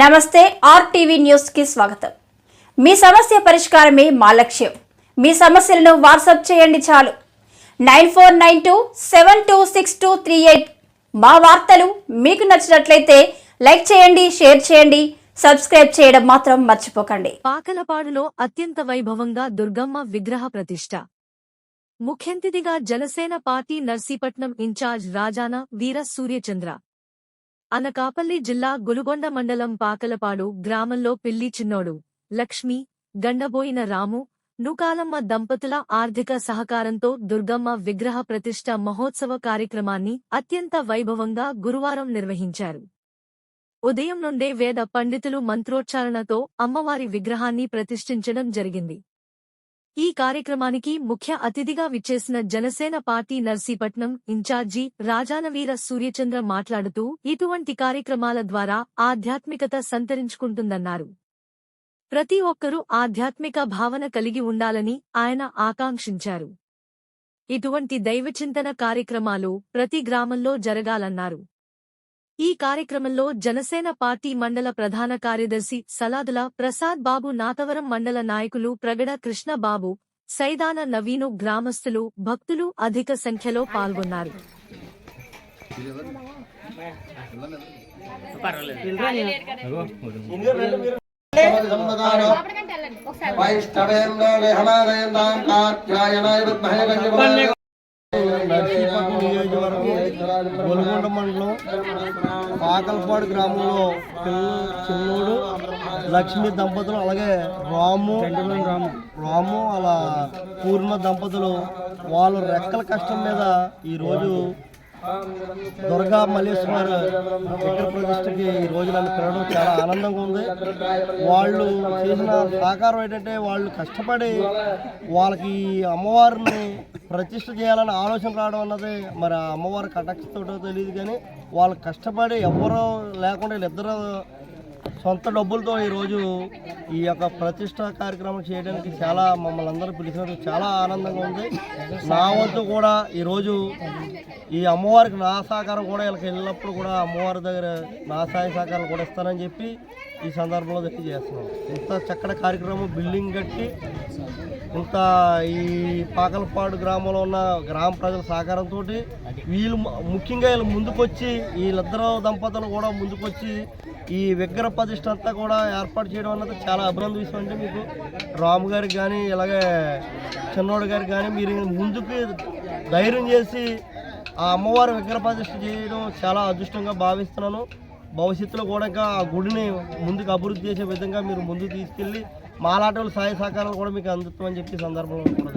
నమస్తే ఆర్టీవీ న్యూస్కి స్వాగతం. మీ సమస్య పరిష్కారమే మా లక్ష్యం. మీ సమస్యలను వాట్సాప్ చేయండి చాలు. Nine four nine two seven two six two three eight మా వార్తలు మీకు నచ్చినట్లయితే లైక్ చేయండి షేర్ చేయండి సబ్స్క్రైబ్ చేయడం మాత్రం మర్చిపోకండి. పాకలపాడులో అత్యంత వైభవంగా దుర్గమ్మ విగ్రహ ప్రతిష్ట. ముఖ్యంతిథిగా జనసేన పార్టీ నర్సీపట్నం ఇన్ఛార్జ్ రాజాన వీర సూర్యచంద్ర. అనకాపల్లి జిల్లా గులుగొండ మండలం పాకలపాడు గ్రామంలో పిల్లి చిన్నోడు లక్ష్మి గండబోయిన రాము నూకాలమ్మ దంపతుల ఆర్థిక సహకారంతో దుర్గమ్మ విగ్రహ ప్రతిష్ట మహోత్సవ కార్యక్రమాన్ని అత్యంత వైభవంగా గురువారం నిర్వహించారు. ఉదయం నుండే వేద పండితులు మంత్రోచ్చారణతో అమ్మవారి విగ్రహాన్ని ప్రతిష్ఠించడం జరిగింది. ఈ కార్యక్రమానికి ముఖ్య అతిథిగా విచ్చేసిన జనసేన పార్టీ నర్సీపట్నం ఇన్ఛార్జి రాజానవీర సూర్యచంద్ర మాట్లాడుతూ ఇటువంటి కార్యక్రమాల ద్వారా ఆధ్యాత్మికత సంతరించుకుంటుందన్నారు. ప్రతి ఒక్కరూ ఆధ్యాత్మిక భావన కలిగి ఉండాలని ఆయన ఆకాంక్షించారు. ఇటువంటి దైవచింతన కార్యక్రమాలు ప్రతి గ్రామంలో జరగాలన్నారు. ఈ కార్యక్రమంలో జనసేన పార్టీ మండల ప్రధాన కార్యదర్శి సలాదుల ప్రసాద్ బాబు నాతవరం మండల నాయకులు ప్రగడ కృష్ణ బాబు సైదాన నవీను గ్రామస్తులు భక్తులు అధిక సంఖ్యలో పాల్గొన్నారు. వైష్ణవేంద్ర పాకల్పాడు గ్రామంలో పిల్ల చిన్నోడు లక్ష్మి దంపతులు అలాగే రాము రాము అలా పూర్ణ దంపతులు వాళ్ళ రెక్కల కష్టం మీద ఈరోజు దుర్గా మల్లేశ్వర విగ్రహ ప్రతిష్టకి ఈ రోజు నన్ను పిలవడం చాలా ఆనందంగా ఉంది. వాళ్ళు చేసిన సహకారం ఏంటంటే వాళ్ళు కష్టపడి వాళ్ళకి అమ్మవారిని ప్రతిష్ట చేయాలని ఆలోచన రావడం అన్నది మరి ఆ అమ్మవారి కటాక్షతోటో తెలియదు కానీ వాళ్ళు కష్టపడి ఎవరో లేకుండా వీళ్ళిద్దరూ సొంత డబ్బులతో ఈరోజు ఈ యొక్క ప్రతిష్ట కార్యక్రమం చేయడానికి చాలా మమ్మల్ని అందరూ పిలిచినందుకు చాలా ఆనందంగా ఉంది. నా వంతు కూడా ఈరోజు ఈ అమ్మవారికి నా సహకారం కూడా వీళ్ళకి వెళ్ళినప్పుడు కూడా అమ్మవారి దగ్గర నా సహాయ సహకారం కూడా ఇస్తానని చెప్పి ఈ సందర్భంలో తెలియజేస్తున్నాం. ఇంత చక్కటి కార్యక్రమం బిల్డింగ్ కట్టి ఇంత ఈ పాకలపాడు గ్రామంలో ఉన్న గ్రామ ప్రజల సహకారంతో వీళ్ళు ముఖ్యంగా వీళ్ళు ముందుకొచ్చి వీళ్ళిద్దరు దంపతులు కూడా ముందుకొచ్చి ఈ విగ్రహ ప్రతిష్ట అంతా కూడా ఏర్పాటు చేయడం అన్నది చాలా అభినందన విషయం అంటే మీకు. రాము గారికి కానీ ఇలాగే చిన్నోడు గారికి కానీ మీరు ముందుకు ధైర్యం చేసి ఆ అమ్మవారి విగ్రహ ప్రతిష్ట చేయడం చాలా అదృష్టంగా భావిస్తున్నాను. భవిష్యత్తులో కూడా ఇంకా ఆ గుడిని ముందుకు అభివృద్ధి చేసే విధంగా మీరు ముందుకు తీసుకెళ్ళి మాలాటోళ్ళ సహాయ సహకారాలు కూడా మీకు అందుతామని చెప్పి సందర్భంలో కూడా